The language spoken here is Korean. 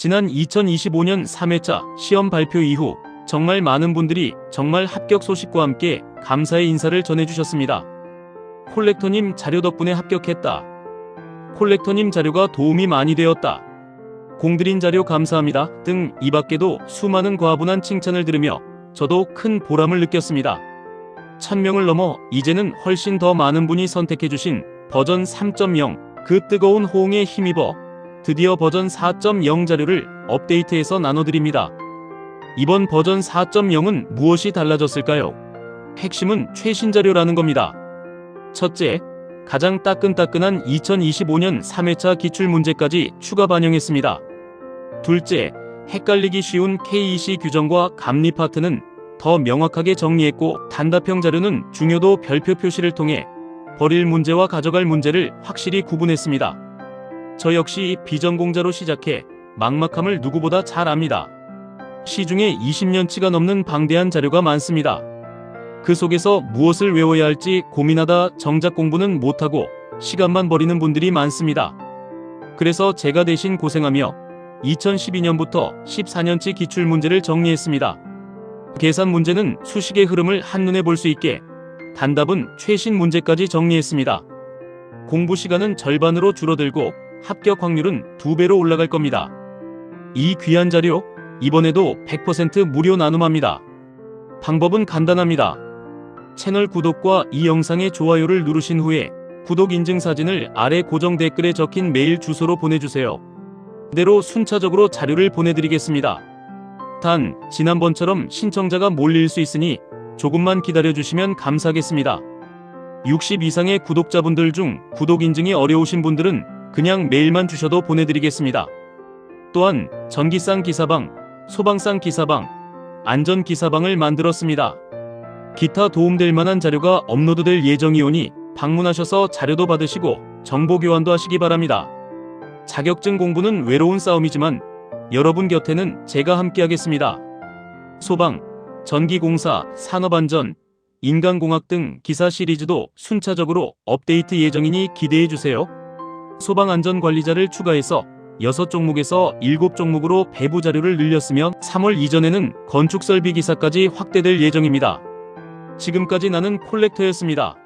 지난 2025년 3회차 시험 발표 이후 정말 많은 분들이 정말 합격 소식과 함께 감사의 인사를 전해주셨습니다. 콜렉터님 자료 덕분에 합격했다. 콜렉터님 자료가 도움이 많이 되었다. 공들인 자료 감사합니다. 등 이 밖에도 수많은 과분한 칭찬을 들으며 저도 큰 보람을 느꼈습니다. 1000명을 넘어 이제는 훨씬 더 많은 분이 선택해주신 버전 3.0 그 뜨거운 호응에 힘입어 드디어 버전 4.0 자료를 업데이트해서 나눠드립니다. 이번 버전 4.0은 무엇이 달라졌을까요? 핵심은 최신 자료라는 겁니다. 첫째, 가장 따끈따끈한 2025년 3회차 기출문제까지 추가 반영했습니다. 둘째, 헷갈리기 쉬운 KEC 규정과 감리 파트는 더 명확하게 정리했고 단답형 자료는 중요도 별표 표시를 통해 버릴 문제와 가져갈 문제를 확실히 구분했습니다. 저 역시 비전공자로 시작해 막막함을 누구보다 잘 압니다. 시중에 20년치가 넘는 방대한 자료가 많습니다. 그 속에서 무엇을 외워야 할지 고민하다 정작 공부는 못하고 시간만 버리는 분들이 많습니다. 그래서 제가 대신 고생하며 2012년부터 14년치 기출 문제를 정리했습니다. 계산 문제는 수식의 흐름을 한눈에 볼 수 있게 단답은 최신 문제까지 정리했습니다. 공부 시간은 절반으로 줄어들고 합격 확률은 두 배로 올라갈 겁니다. 이 귀한 자료 이번에도 100% 무료 나눔합니다. 방법은 간단합니다. 채널 구독과 이 영상의 좋아요를 누르신 후에 구독 인증 사진을 아래 고정 댓글에 적힌 메일 주소로 보내주세요. 그대로 순차적으로 자료를 보내드리겠습니다. 단, 지난번처럼 신청자가 몰릴 수 있으니 조금만 기다려주시면 감사하겠습니다. 60 이상의 구독자분들 중 구독 인증이 어려우신 분들은 그냥 메일만 주셔도 보내드리겠습니다. 또한 전기상 기사방, 소방상 기사방, 안전 기사방을 만들었습니다. 기타 도움될 만한 자료가 업로드될 예정이오니 방문하셔서 자료도 받으시고 정보 교환도 하시기 바랍니다. 자격증 공부는 외로운 싸움이지만 여러분 곁에는 제가 함께하겠습니다. 소방, 전기공사, 산업안전, 인간공학 등 기사 시리즈도 순차적으로 업데이트 예정이니 기대해 주세요. 소방안전관리자를 추가해서 6종목에서 7종목으로 배부 자료를 늘렸으며 3월 이전에는 건축설비 기사까지 확대될 예정입니다. 지금까지 나는 콜렉터였습니다.